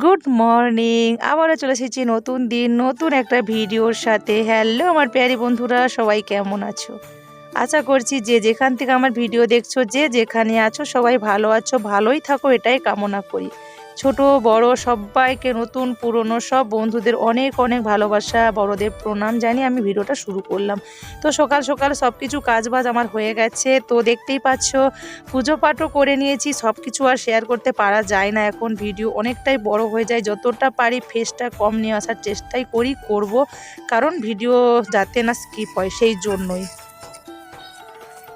Good morning আবারও চলে এসেছি নতুন দিন, নতুন একটা ভিডিওর সাথে। হ্যালো আমার প্যারি বন্ধুরা, সবাই কেমন আছো? আশা করছি যে যেখান থেকে আমার ভিডিও দেখছ, যে যেখানে আছো, সবাই ভালো আছো, ভালোই থাকো, এটাই কামনা করি। ছোট, বড়, সবাইকে নতুন, পুরনো, সব বন্ধুদের অনেক অনেক ভালোবাসা, বড়দের প্রণাম জানিয়ে আমি ভিডিওটা শুরু করলাম। তো সকাল সকাল সব কিছু কাজবাজ আমার হয়ে গেছে। তো দেখতেই পাচ্ছ, পুজো পাঠও করে নিয়েছি সব কিছু আর শেয়ার করতে পারা যায় না। এখন ভিডিও অনেকটাই বড় হয়ে যায়। যতটা পারি ফেসটা কম নিয়ে আসার চেষ্টাই করি, করব। কারণ ভিডিও যাতে না স্কিপ হয়, সেই জন্যই।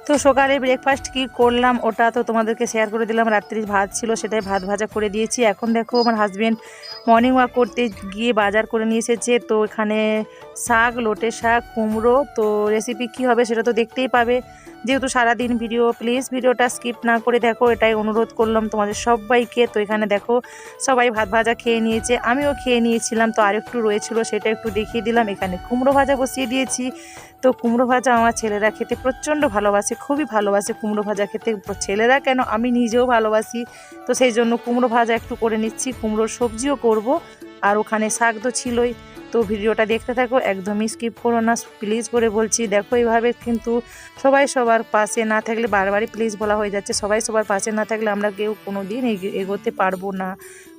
তো সকালে ব্রেকফাস্ট কি করলাম ওটা তো তোমাদেরকে শেয়ার করে দিলাম। রাত্রি ভাত ছিল, সেটাই ভাত ভাজা করে দিয়েছি। এখন দেখো আমার হাজব্যান্ড মর্নিং ওয়াক করতে গিয়ে বাজার করে নিয়ে এসেছে। তো এখানে শাক, লোটে শাক, কুমড়ো, তো রেসিপি কি হবে সেটা তো দেখতেই পাবে। যেহেতু সারাদিন ভিডিও প্লিজ ভিডিওটা স্কিপ না করে দেখো, এটাই অনুরোধ করলাম তোমাদের সবাইকে। তো এখানে দেখো, সবাই ভাত ভাজা খেয়ে নিয়েছে, আমিও খেয়ে নিয়েছিলাম, তো আরেকটু রয়েছিল, সেটা একটু দেখিয়ে দিলাম। এখানে কুমড়ো ভাজা বসিয়ে দিয়েছি। তো কুমড়ো ভাজা আমার ছেলেরা খেতে প্রচণ্ড ভালোবাসে, খুবই ভালোবাসে কুমড়ো ভাজা খেতে। ছেলেরা কেন? আমি নিজেও ভালোবাসি, তো সেই জন্য কুমড়ো ভাজা একটু করে নিচ্ছি, কুমড়োর সবজিও করব। আর ওখানে শাক তো ছিলই। তো ভিডিওটা দেখতে থাকো, একদমই স্কিপ করো না প্লিজ করে বলছি, দেখো এইভাবে কিন্তু সবাই সবার পাশে না থাকলে বারবারই প্লিজ বলা হয়ে যাচ্ছে, সবাই সবার পাশে না থাকলে আমরা কেউ কোনো দিন এগোতে পারব না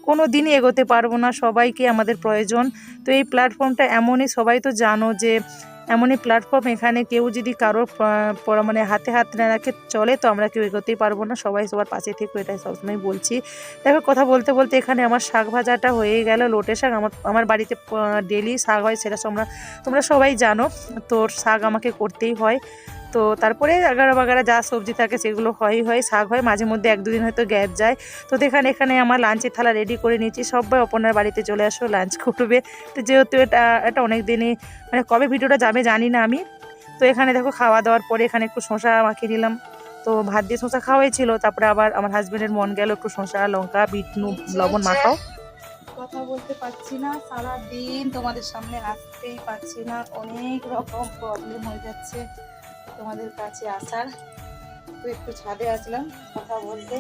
কোনো দিনই এগোতে পারব না, সবাইকে আমাদের প্রয়োজন, তো এই প্ল্যাটফর্মটা এমনই, সবাই তো জানো যে এমনই প্ল্যাটফর্ম এখানে কেউ যদি কারোর মানে হাতে হাত না রাখে, চলে তো আমরা কেউ এগোতেই পারব না। সবাই সবার পাশে থেকে, এটাই সবসময় বলছি। দেখো, কথা বলতে বলতে এখানে আমার শাক ভাজাটা হয়ে গেল। লোটে শাক আমার আমার বাড়িতে ডেলি শাক হয়, সেটা তোমরা তোমরা সবাই জানো। তোর শাক আমাকে করতেই হয়। তো তারপরে এগারো বাগারা যা সবজি থাকে সেগুলো হয় হয় শাক হয়। মাঝে মধ্যে এক দুদিন হয়তো গ্যাপ যায়। তো দেখানে এখানে আমার লাঞ্চের থালা রেডি করে নিয়েছি। সবাই অপনার বাড়িতে চলে আসো লাঞ্চ করবে। তো যেহেতু এটা এটা অনেক দিনই মানে কবে ভিডিওটা যাবে জানি না আমি। তো এখানে দেখো খাওয়া দাওয়ার পরে এখানে একটু শশা মাখিয়ে নিলাম। তো ভাত দিয়ে শশা খাওয়াই ছিল। তারপরে আবার আমার হাজব্যান্ডের মন গেল একটু শশা লঙ্কা বিট নুন লবণ মাখাও। কথা বলতে পারছি না। সারা দিন তোমাদের সামনে আসতেই পারছি না। অনেক রকম প্রবলেম হয়ে যাচ্ছে। তোমাদের কাছে আসার। তো একটু ছাদে আসলাম কথা বলতে।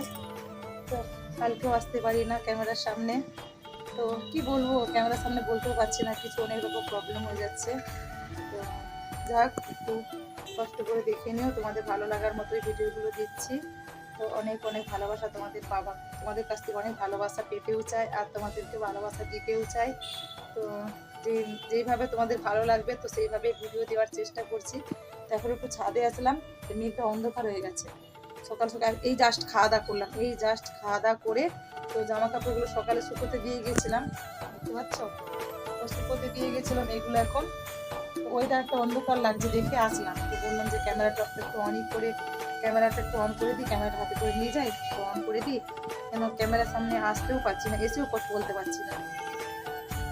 তো কালকেও আসতে পারি না ক্যামেরার সামনে। তো কি বলব, ক্যামেরার সামনে বলতেও পারছি না, কিছু অনেক রকম প্রবলেম হয়ে যাচ্ছে। তো যাক, একটু কষ্ট করে দেখে নিও, তোমাদের ভালো লাগার মতোই ভিডিওগুলো দিচ্ছি। তো অনেক অনেক ভালোবাসা তোমাদের বাবা, তোমাদের কাছ থেকে অনেক ভালোবাসা পেতেও চাই আর তোমাদেরকে ভালোবাসা দিতেও চাই তো যে যেইভাবে তোমাদের ভালো লাগবে, তো সেইভাবে ভিডিও দেওয়ার চেষ্টা করছি। তারপরে একটু ছাদে আসলাম মেঘটা অন্ধকার হয়ে গেছে। সকাল সকাল এই জাস্ট খাওয়া দাওয়া করলাম, এই জাস্ট খাওয়া দাওয়া করে তো জামা কাপড়গুলো সকালে শুকোতে দিয়ে গিয়েছিলাম বুঝতে পাচ্ছ? তো শুকোতে দিয়ে গেছিলাম এগুলো এখন। ওয়েদারটা অন্ধকার লাগছে দেখে আসলাম। তো বললাম যে ক্যামেরাটা একটু অনই করে ক্যামেরাটা একটু অন করে দিই ক্যামেরাটা হাতে করে নিয়ে যাই, একটু অন করে দিই। কেন ক্যামেরার সামনে আসতেও পারছি না, এসেও কথা বলতে পারছি না।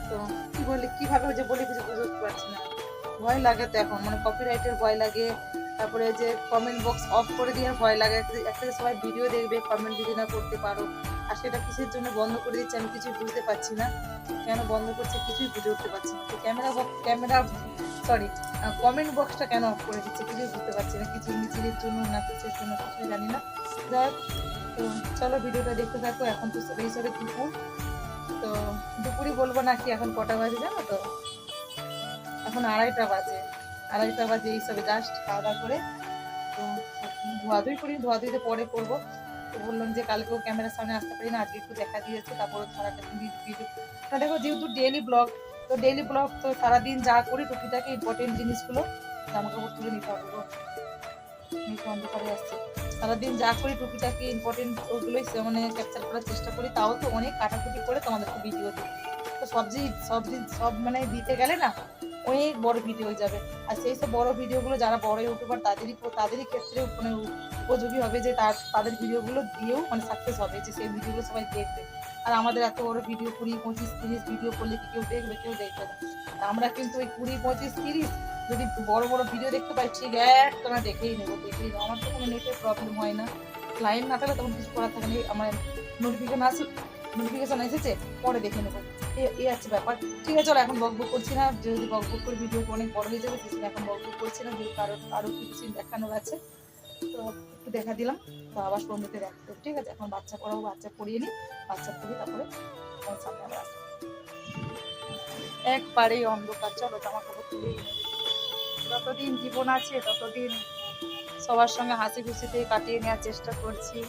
তো কী বলে কীভাবে যে বলে কিছু বুঝতে পারছি না। ভয় লাগে তো এখন মানে কপিরাইটের ভয় লাগে। তারপরে যে কমেন্ট বক্স অফ করে দেওয়ার ভয় লাগে। একটা সবাই ভিডিও দেখবে কমেন্ট যদি না করতে পারো। আর সেটা কিসের জন্য বন্ধ করে দিচ্ছে আমি কিছুই বুঝতে পারছি না। কেন বন্ধ করছে কিছুই বুঝে উঠতে পারছি না। ক্যামেরা ক্যামেরা সরি কমেন্ট বক্সটা কেন অফ করে দিচ্ছে কিছুই বুঝতে পারছি না। কিছু মিছিলের জন্য না কিছুর জন্য কিছুই জানি না। যাই তো চলো ভিডিওটা দেখতে থাকো। এখন তো এই সবে দুপুর। তো দুপুরই বলব না কি এখন কটা বাজে জানো তো? এখন আড়াইটা বাজে। আড়াইটা বাজে এইসবে জাস্ট খাওয়া দাওয়া করে। তো ধোয়াধুই করি ধোয়াধুইতে পরে করব। তো বললাম যে কালকেও ক্যামেরার সামনে আসতে পারি না, আজকে একটু দেখা দিয়েছে, তারপরে সারাটা ভিডিও তা দেখো, যেহেতু ডেলি ব্লগ তো ডেলি ব্লগ তো সারাদিন যা করি টুকিটাকে ইম্পর্টেন্ট জিনিসগুলো জামা কাপড় তুলে নিতে হবে। গো বন্ধ করে আসছে সারাদিন যা করি টুকিটাকে ইম্পর্টেন্ট ওগুলোই মানে ক্যাপচার করার চেষ্টা করি। তাও তো অনেক কাটাকুটি করে তোমাদেরকে ভিডিও দিই। তো সব সবজি সবজি সব মানে দিতে গেলে না অনেক বড় ভিডিও হয়ে যাবে। আর সেই সব বড় ভিডিওগুলো যারা বড় ইউটিউবার তাদেরই তাদেরই ক্ষেত্রে মানে উপযোগী হবে যে তার তাদের ভিডিওগুলো দিয়েও মানে সাকসেস হবে যে সেই ভিডিওগুলো সবাই দেখবে। আর আমাদের এত বড় ভিডিও কুড়ি, পঁচিশ, তিরিশ ভিডিও করলে কেউ দেখবে? কেউ দেখবে না। আমরা কিন্তু ওই কুড়ি, পঁচিশ, তিরিশ যদি বড় বড় ভিডিও দেখতে পাই, ঠিক এক তোমরা দেখেই নেব দেখেই নেব। আমার তো কোনো নেটের প্রবলেম হয় না। লাইন না থাকলে তখন কিছু করার থাকে আমার নোটিফিকেশন আসে নোটিফিকেশন এসেছে, পরে দেখে নেব। এই আছে ব্যাপার। ঠিক আছে, চলো এখন বক বক করছি না। যদি বক বক করে ভিডিও অনেক বড় হয়ে যাবে, সেজন্য এখন বক বক করছি না যদি কারও আরও কিছু দেখানোর আছে। তো একটু দেখা দিলাম, তো আবার সন্ধ্যেতে দেখতে ঠিক আছে, এখন বাচ্চা পড়াবো, বাচ্চা পড়িয়ে নিই বাচ্চা পড়িয়ে তারপরে তোমার সামনে আবার আসব। একবারেই অন্ধকার, চলো জামা কাপড় নিই। যতদিন জীবন আছে, ততদিন সবার সঙ্গে হাসি খুশিতেই কাটিয়ে নেওয়ার চেষ্টা করছি।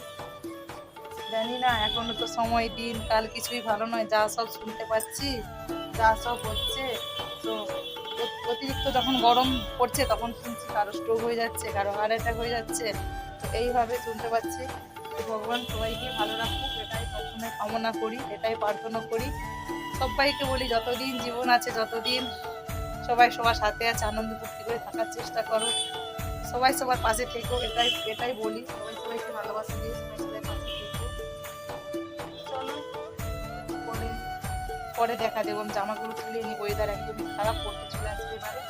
জানি না, এখনও তো সময় দিন, কাল কিছুই ভালো নয়, যা সব শুনতে পাচ্ছি, যা সব হচ্ছে, তো অতিরিক্ত যখন গরম পড়ছে, তখন শুনছি কারও স্ট্রোক হয়ে যাচ্ছে, কারও হার্ট অ্যাটাক হয়ে যাচ্ছে এইভাবে শুনতে পাচ্ছি। ভগবান সবাইকে ভালো রাখুক, এটাই প্রথমে কামনা করি, এটাই প্রার্থনা করি। সবাইকে বলি, যতদিন জীবন আছে, যতদিন সবাই সবার সাথে আছে, আনন্দ ফুর্তি করে থাকার চেষ্টা করো, সবাই সবার পাশে থেকো, এটাই এটাই বলি, সবাই সবাইকে ভালোবাসা দিয়ে সবাই পরে দেখা দেবো জামাগুলো খুলে নিই ওয়েদার একদম খারাপ করতে চলে আসবে এবারে।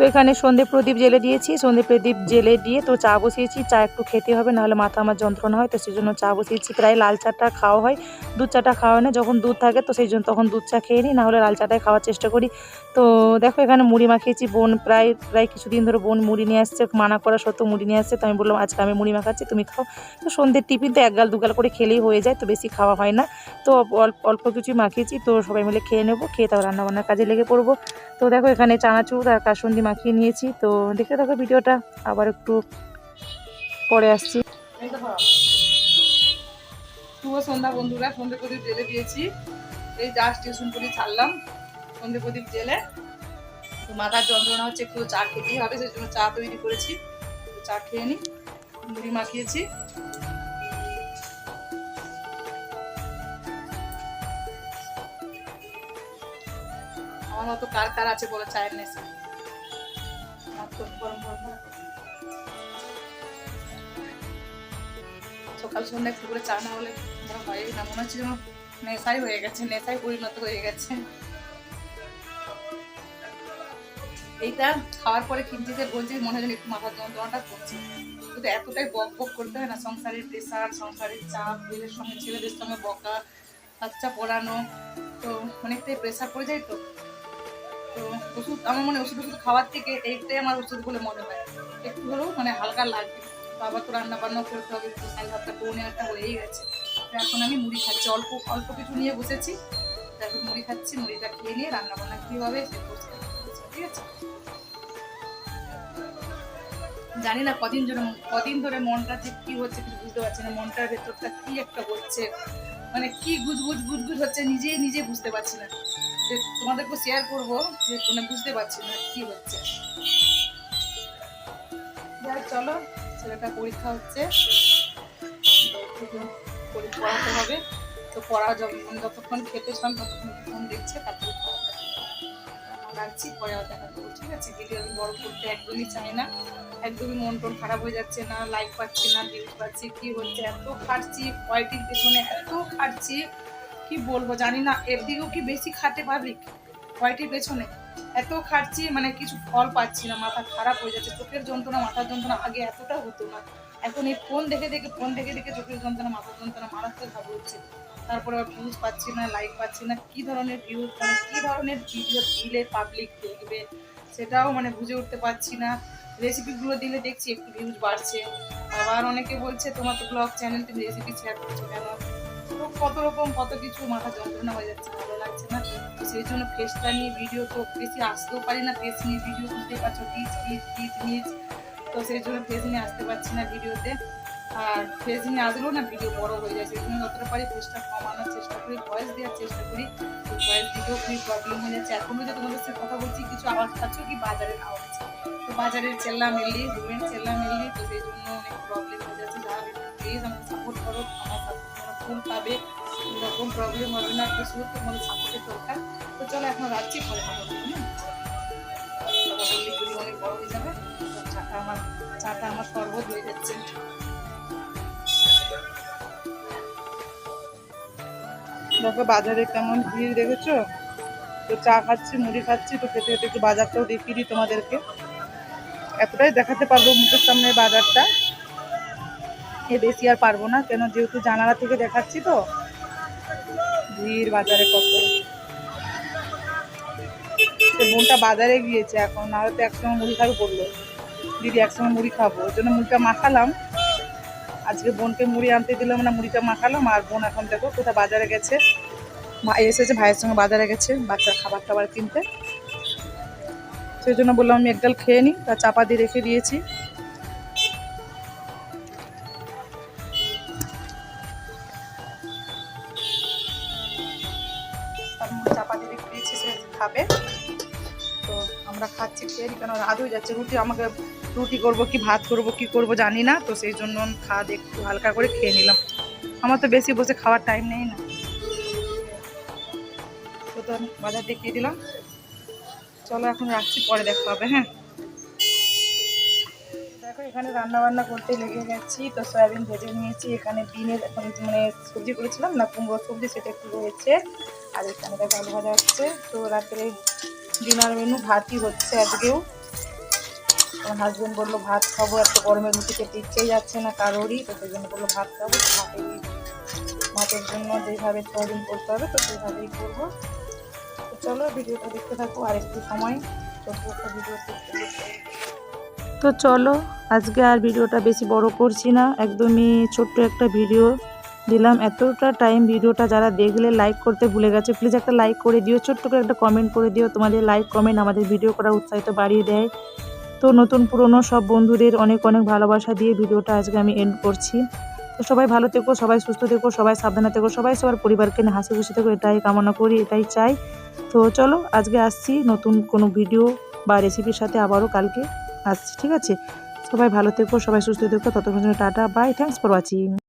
তো এখানে সন্ধে প্রদীপ জেলে দিয়েছি, সন্ধে প্রদীপ জেলে দিয়ে তো চা বসিয়েছি, চা একটু খেতে হবে, নাহলে মাথা আমার যন্ত্রণা হয়, তো সেই জন্য চা বসিয়েছি। প্রায় লাল চাটা খাওয়া হয়, দুধ চাটা খাওয়া হয় না, যখন দুধ থাকে তো সেই জন্য তখন দুধ চা খেয়ে নিই, নাহলে লাল চাটাই খাওয়ার চেষ্টা করি। তো দেখো এখানে মুড়ি মাখিয়েছি, বোন প্রায় প্রায় কিছুদিন ধরে বোন মুড়ি নিয়ে আসছে, মানা করা সত্ত্বেও মুড়ি নিয়ে আসছে, তো আমি বললাম, আজকে আমি মুড়ি মাখাচ্ছি, তুমি খাও। তো সন্ধ্যের টিফিন তো এক গাল দুগাল করে খেলেই হয়ে যায়, তো বেশি খাওয়া হয় না। তো অল্প অল্প কিছুই মাখিয়েছি, তো সবাই মিলে খেয়ে নেব, খেয়ে তারপর রান্নাবান্নার কাজে লেগে পড়ব। তো দেখো, এখানে চানাচুর আর কাসুন্দি মাখিয়ে নিয়েছি। তো দেখে দেখো ভিডিওটা, আবার একটু পরে আসছি। শুভ সন্ধ্যা বন্ধুরা সন্ধে প্রদীপ জেলে দিয়েছি। এই জাস্ট টিউশন করে ছাড়লাম। সন্ধে প্রদীপ জেলে তো মাথার যন্ত্রণা হচ্ছে, একটু চা খেতেই হবে সেই জন্য চা তৈরি করেছি। চা খেয়ে নিই মুড়ি মাখিয়েছি। আমার মতো কার কার আছে বলে, চায়ের নেশা? সকাল সন্ধ্যা একটু করে চা না হলে হয়, না, মনে হচ্ছে যেন নেশাই হয়ে গেছে নেশাই পরিণত হয়ে গেছে। এইটা খাওয়ার পরে কিঞ্চিতের বলছে, মনে হয় একটু মাথার যন্ত্রণাটা করছে। কিন্তু এতটাই বক বক করতে হয় না, সংসারের প্রেশার, সংসারের চাপ ছেলের সঙ্গে, ছেলেদের সঙ্গে বকা, বাচ্চা পড়ানো, তো অনেকটাই প্রেশার পড়ে যায় তো। তো ওষুধ, আমার মনে ওষুধ ওষুধ খাওয়ার থেকে এইটাই আমার ওষুধ বলে মনে হয়। একটু হলেও মানে হালকা লাগবে। বাবা তো রান্না বান্না করতে হবে তো সাড়ে সাতটা পৌনে আটটা হয়েই গেছে। তো এখন আমি মুড়ি খাচ্ছি, অল্প অল্প কিছু নিয়ে বসেছি। তো এখন মুড়ি খাচ্ছি, মুড়িটা খেয়ে নিয়ে রান্না বান্না কী হবে সে ঠিক আছে? জানি না কদিন ধরে কদিন ধরে মনটা ঠিক কী হচ্ছে কিছু বুঝতে পারছি না, মনটার ভেতরটা কী একটা হচ্ছে? মানে কি গুজগুজ গুজগুজ হচ্ছে নিজেই নিজে বুঝতে পারছি না। যে তোমাদেরকে শেয়ার করব, যে মানে বুঝতে পারছি না কি হচ্ছে। যাই চলো, ছেলেটা পরীক্ষা হচ্ছে। পড়াতে হবে। তো পড়া যখন যতক্ষণ খেতে চান ততক্ষণ ফোন দেখছে, তারপরে রাখছি, পরে দেখা করব, ঠিক আছে? ভিডিও আমি বড় করতে একদমই চাই না। একদমই মন টন খারাপ হয়ে যাচ্ছে না লাইক পাচ্ছি না ভিউজ পাচ্ছি, কি হচ্ছে? এত খাটছি কোয়ালিটির পেছনে এত খাটছি। কি বলব জানি না এর দিকেও কি বেশি খাটে পাবলিক কোয়ালিটির পেছনে? এত খাটছি মানে কিছু ফল পাচ্ছি না, মাথা খারাপ হয়ে যাচ্ছে, চোখের যন্ত্রণা, মাথার যন্ত্রণা আগে এতটা হতো না। এখন এই ফোন দেখে দেখে ফোন দেখে দেখে চোখের যন্ত্রণা, মাথার যন্ত্রণা মারাত্মক ভাবে হচ্ছে। তারপরে আবার ভিউজ পাচ্ছি না লাইক পাচ্ছি না, কি ধরনের ভিউজ মানে কি ধরনের ভিডিও দিলে পাবলিক দেখবে? সেটাও মানে বুঝে উঠতে পারছি না। রেসিপিগুলো দিলে দেখছি একটু ভিউজ বাড়ছে। আবার অনেকে বলছে, তোমার তো ব্লগ চ্যানেল তুমি রেসিপি শেয়ার করছ কেন? কত রকম, কত কিছু, মাথা যন্ত্রণা হয়ে যাচ্ছে, ভালো লাগছে না। তো সেই জন্য ফেসটা নিয়ে ভিডিও তো বেশি আসতেও পারি না ফেস নিয়ে ভিডিও বুঝতে পারছ টিচ টিচ টিচ নিচ তো সেই জন্য ফেস নিয়ে আসতে পারছি না ভিডিওতে আর ফেস নিয়ে আসলেও না ভিডিও বড় হয়ে যায়, সেই জন্য যতটা পারি ফেসটা কমানোর চেষ্টা করি ভয়েস দেওয়ার চেষ্টা করি। তো ভয়েস দিতেও খুবই প্রবলেম হয়ে যাচ্ছে। এখনও যে তোমাদের সাথে কথা বলছি, কিছু আওয়াজ পাচ্ছ কি? বাজারের আওয়াজ। তো বাজারের চেল্লা মেললি রুমের চেল্লা মেললি তো সেই জন্য অনেক প্রবলেম হয়ে যাচ্ছে। যারা প্লিজ আমাকে সাপোর্ট করো, আমার সাপোর্ট তোমরা ফুল পাবে এরকম প্রবলেম হবে না শুধু তোমাদের সাপোর্টের দরকার। তো চলো এখন রাখছি, পরে বড় হয়ে যাবে। চাটা আমার চাটা আমার শরবত হয়ে যাচ্ছে। দেখো বাজারে কেমন ভিড় দেখেছ? তো চা খাচ্ছি, মুড়ি খাচ্ছি, তো খেতে খেতে একটু বাজারটাও দেখিয়ে দিই তোমাদেরকে। এতটাই দেখাতে পারব মুখের সামনে বাজারটা। এ বেশি আর পারব না, কেন যেহেতু জানালা থেকে দেখাচ্ছি তো। ভিড় বাজারে কত। বোনটা বাজারে গিয়েছে এখন, নাহলে তো একসঙ্গে মুড়ি খাবে বলল। দিদি একসঙ্গে মুড়ি খাব, ওই জন্য মুড়িটা মাখালাম। আজকে বোনকে মুড়ি আনতে দিলাম না, মুড়িটা মাখালাম, আর বোন এখন দেখো কোথায় বাজারে গেছে। ভাই এসেছে, ভাইয়ের সঙ্গে বাজারে গেছে, বাচ্চার খাবার টাবার কিনতে। সেই জন্য বললাম আমি একডাল খেয়ে নিই তা চাপা দিয়ে রেখে দিয়েছি। হয়ে যাচ্ছে। রুটি আমাকে রুটি করব কি, ভাত করব কি করব জানি না, তো সেই জন্য দিয়ে একটু হালকা করে খেয়ে নিলাম। আমার তো বেশি বসে খাওয়ার টাইম নেই না। তো তো আমি বাজার দেখিয়ে দিলাম চলো এখন রাখছি, পরে দেখা হবে হ্যাঁ। দেখো, এখানে রান্না বান্না করতে লেগে গেছি। তো সয়াবিন ভেজে নিয়েছি। এখানে দিনের এখন মানে সবজি করেছিলাম না কুমড়ো সবজি, সেটা একটু রয়েছে। আর এখানে দেখো আলু ভাজা হচ্ছে। তো রাত্রে ডিনার মেনু ভাতই হচ্ছে আজকেও। আমার হাজবেন্ড বলল, ভাত খাব, এত গরমের রুটি খেতে ইচ্ছেই যাচ্ছে না কারোরই। তো সেই জন্য বলল, ভাত খাব তো ভাতেই ভাতের জন্য যেভাবে সয়াবিন করতে হবে, তো সেইভাবেই করব। তো চলো, ভিডিওটা দেখতে থাকো, আর একটু সময় ছোট্ট একটা ভিডিও তো চলো, আজকে আর ভিডিওটা বেশি বড় করছি না, একদমই ছোট্ট একটা ভিডিও দিলাম। এতটা টাইম ভিডিওটা যারা দেখলে লাইক করতে ভুলে গেছে প্লিজ একটা লাইক করে দিও, ছোট্ট করে একটা কমেন্ট করে দিও। তোমাদের লাইক কমেন্ট আমাদের ভিডিও করার উৎসাহিত বাড়িয়ে দেয়। তো নতুন পুরনো সব বন্ধুদের অনেক অনেক ভালোবাসা দিয়ে ভিডিওটা আজকে আমি এন্ড করছি। তো সবাই ভালো থেকো, সবাই সুস্থ থেকো, সবাই সাবধানে থেকো, সবাই সবার পরিবারকে নিয়ে হাসি খুশি থেকো, এটাই কামনা করি, এটাই চাই। তো চলো আজকে আসছি নতুন কোনো ভিডিও বা রেসিপির সাথে আবারও কালকে আসছি, ঠিক আছে? সবাই ভালো থেকো, সবাই সুস্থ থেকো ততক্ষণ ta-ta bye thanks for watching